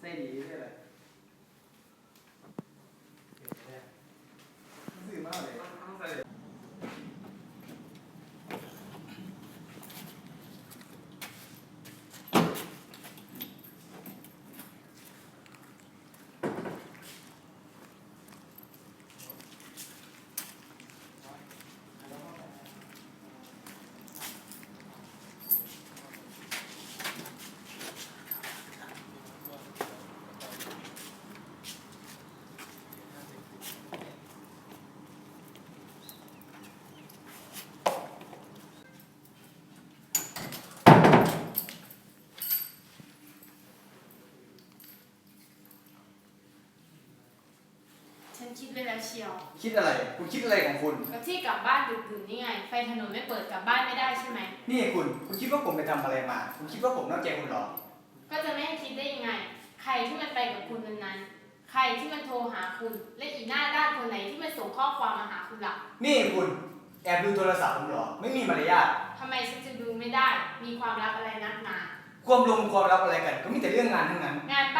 ใส่ดีใช่ไหมซื้อมากเลย ต้องใส่ ฉัน คิดไว้แล้วเชียวคิดอะไร คุณคิดอะไรของคุณกับที่กลับบ้านดึกๆนี่ไง ไฟถนนไม่เปิดกลับบ้านไม่ได้ใช่ไหม นี่คุณ คุณคิดว่าผมไปทำอะไรมา คุณคิดว่าผมนอกใจคุณเหรอ ก็จะไม่ให้คิดได้ยังไง ใครที่มันไปกับคุณวันนั้น ใครที่มันโทรหาคุณ และอีหน้าด้านคนไหนที่มันส่งข้อความมาหาคุณล่ะนี่คุณ แอบดูโทรศัพท์ผมเหรอ ไม่มีมารยาท ทำไมฉันจะดูไม่ได้ มีความลับอะไรนักหนา ความลงความลับอะไรกัน ก็มีแต่เรื่องงานทั้งนั้น งานบ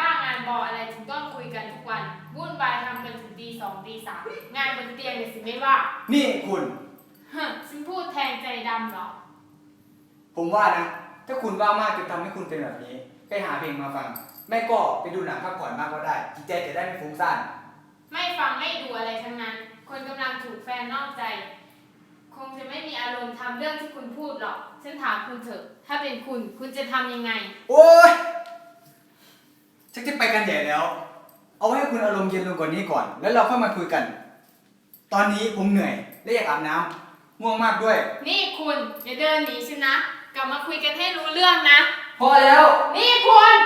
้างาน ตีสองตีสามงานบนเตียงเนี่ยสิไม่ว่านี่คุณเฮ้อฉันพูดแทงใจดำเหรอ ผมว่านะ ถ้าคุณว่ามากจนทำให้คุณเป็นแบบนี้ไปหาเพลงมาฟัง แม่ก็ไปดูหนังพักผ่อนมากก็ได้ จิตใจจะได้ไม่ฟุ้งซ่าน ไม่ฟังไม่ดูอะไรทั้งนั้น คนกำลังถูกแฟนนอกใจ คงจะไม่มีอารมณ์ทำเรื่องที่คุณพูดหรอก ฉันถามคุณเถอะ ถ้าเป็นคุณ คุณจะทำยังไง โอ๊ยชักจะไปกันใหญ่แล้ว เอาไว้ให้คุณอารมณ์เย็นลงกว่านี้ก่อน แล้วเราค่อยมาคุยกัน ตอนนี้ผมเหนื่อย และอยากอาบน้ำง่วงมากด้วย นี่คุณอย่าเดินหนีฉันนะ กลับมาคุยกันให้รู้เรื่องนะ พอแล้ว นี่คุณ